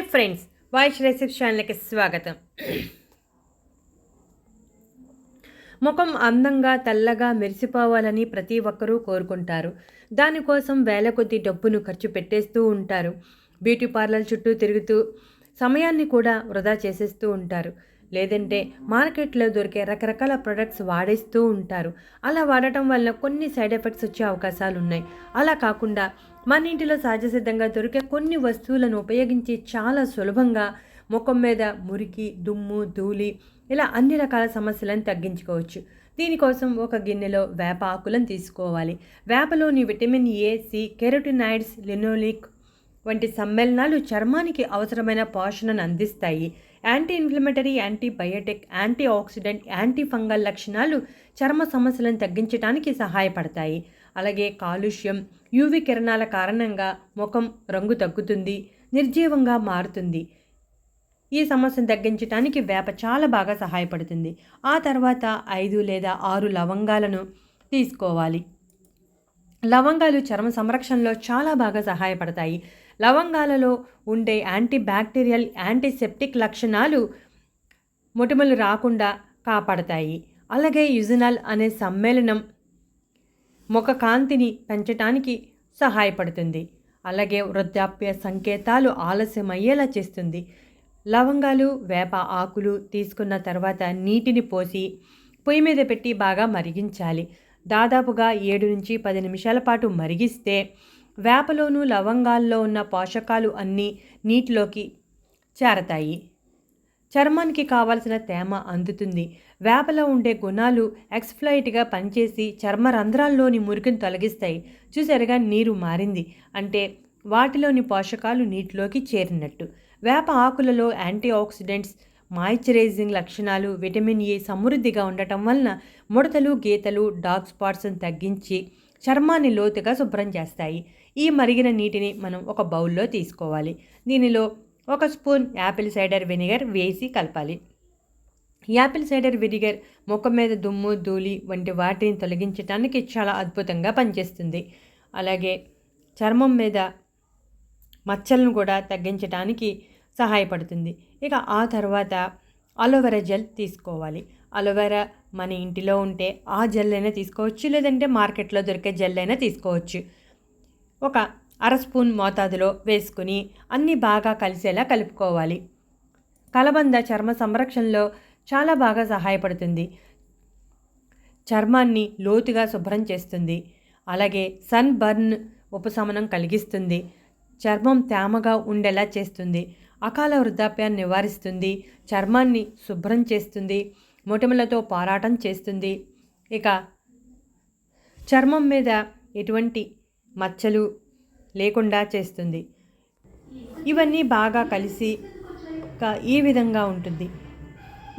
Hi friends voice recipes ఛానల్కి స్వాగతం. ముఖం అందంగా తెల్లగా మెరిసిపోవాలని ప్రతి ఒక్కరూ కోరుకుంటారు. దానికోసం వేల కొద్ది డబ్బును ఖర్చు పెట్టేస్తూ ఉంటారు. బ్యూటీ పార్లర్ చుట్టూ తిరుగుతూ సమయాన్ని కూడా వృధా చేసేస్తూ ఉంటారు. లేదంటే మార్కెట్లో దొరికే రకరకాల ప్రొడక్ట్స్ వాడేస్తూ ఉంటారు. అలా వాడటం వల్ల కొన్ని సైడ్ ఎఫెక్ట్స్ వచ్చే అవకాశాలు ఉన్నాయి. అలా కాకుండా మన ఇంటిలో సహజసిద్ధంగా దొరికే కొన్ని వస్తువులను ఉపయోగించి చాలా సులభంగా ముఖం మీద మురికి దుమ్ము ధూళి ఇలా అన్ని రకాల సమస్యలను తగ్గించుకోవచ్చు. దీనికోసం ఒక గిన్నెలో వేప ఆకులను తీసుకోవాలి. వేపలోని vitamin A C carotenoids linoleic వంటి సమ్మేళనాలు చర్మానికి అవసరమైన పోషణను అందిస్తాయి. Anti inflammatory antibiotic antioxidant antifungal లక్షణాలు చర్మ సమస్యలను తగ్గించడానికి సహాయపడతాయి. అలాగే కాలుష్యం యూవి కిరణాల కారణంగా ముఖం రంగు తగ్గుతుంది నిర్జీవంగా మారుతుంది. ఈ సమస్యను తగ్గించడానికి వేప చాలా బాగా సహాయపడుతుంది. ఆ తర్వాత ఐదు లేదా ఆరు లవంగాలను తీసుకోవాలి. లవంగాలు చర్మ సంరక్షణలో చాలా బాగా సహాయపడతాయి. లవంగాలలో ఉండే యాంటీ బ్యాక్టీరియల్ యాంటీసెప్టిక్ లక్షణాలు మొటిమలు రాకుండా కాపాడతాయి. అలాగే యుజనల్ అనే సమ్మేళనం ముఖ కాంతిని పెంచడానికి సహాయపడుతుంది. అలాగే వృద్ధాప్య సంకేతాలు ఆలస్యమయ్యేలా చేస్తుంది. లవంగాలు వేప ఆకులు తీసుకున్న తర్వాత నీటిని పోసి పొయ్యి మీద పెట్టి బాగా మరిగించాలి. దాదాపుగా ఏడు నుంచి పది నిమిషాల పాటు మరిగిస్తే వేపలోను లవంగాల్లో ఉన్న పోషకాలు అన్నీ నీటిలోకి చేరతాయి. చర్మానికి కావాల్సిన తేమ అందుతుంది. వేపలో ఉండే గుణాలు ఎక్స్ఫ్లైట్గా పనిచేసి చర్మ రంధ్రాల్లోని మురికిని తొలగిస్తాయి. చూసారుగా నీరు మారింది. అంటే వాటిలోని పోషకాలు నీటిలోకి చేరినట్టు. వేప ఆకులలో యాంటీ ఆక్సిడెంట్స్ మాయిశ్చరైజింగ్ లక్షణాలు విటమిన్ ఏ సమృద్ధిగా ఉండటం వలన ముడతలు గీతలు డార్క్ స్పాట్స్ను తగ్గించి చర్మాన్ని లోతుగా శుభ్రం చేస్తాయి. ఈ మరిగిన నీటిని మనం ఒక బౌల్లో తీసుకోవాలి. దీనిలో ఒక స్పూన్ యాపిల్ సైడర్ వెనిగర్ వేసి కలపాలి. యాపిల్ సైడర్ వెనిగర్ ముఖం మీద దుమ్ము ధూళి వంటి వాటిని తొలగించడానికి చాలా అద్భుతంగా పనిచేస్తుంది. అలాగే చర్మం మీద మచ్చలను కూడా తగ్గించడానికి సహాయపడుతుంది. ఇక ఆ తర్వాత అలోవెరా జెల్ తీసుకోవాలి. అలోవెరా మన ఇంటిలో ఉంటే ఆ జెల్ అయినా తీసుకోవచ్చు లేదంటే మార్కెట్లో దొరికే జెల్ అయినా తీసుకోవచ్చు. ఒక అర స్పూన్ మోతాదులో వేసుకుని అన్నీ బాగా కలిసేలా కలుపుకోవాలి. కలబంద చర్మ సంరక్షణలో చాలా బాగా సహాయపడుతుంది. చర్మాన్ని లోతుగా శుభ్రం చేస్తుంది. అలాగే సన్ బర్న్ ఉపశమనం కలిగిస్తుంది. చర్మం తేమగా ఉండేలా చేస్తుంది. అకాల వృద్ధాప్యాన్ని నివారిస్తుంది చర్మాన్ని శుభ్రం చేస్తుంది మొటిమలతో పోరాటం చేస్తుంది. ఇక చర్మం మీద ఎటువంటి మచ్చలు లేకుండా చేస్తుంది. ఇవన్నీ బాగా కలిసి ఈ విధంగా ఉంటుంది.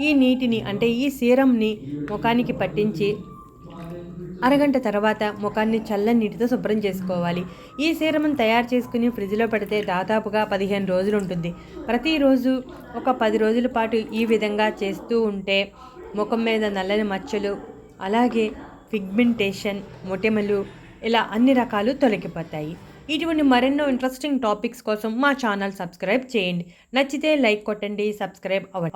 ఈ నీటిని అంటే ఈ సీరంని ముఖానికి పట్టించి అరగంట తర్వాత ముఖాన్ని చల్లని నీటితో శుభ్రం చేసుకోవాలి. ఈ సీరమ్ని తయారు చేసుకుని ఫ్రిడ్జ్లో పెడితే దాదాపుగా పదిహేను రోజులు ఉంటుంది. ప్రతిరోజు ఒక పది రోజుల పాటు ఈ విధంగా చేస్తూ ఉంటే ముఖం మీద నల్లని మచ్చలు అలాగే పిగ్మెంటేషన్ మొటిమలు ఇలా అన్ని రకాలు తొలగిపోతాయి. ఇటువంటి మరెన్నో ఇంట్రెస్టింగ్ టాపిక్స్ కోసం మా ఛానల్ సబ్స్క్రైబ్ చేయండి. నచ్చితే లైక్ కొట్టండి సబ్స్క్రైబ్ అవ్వండి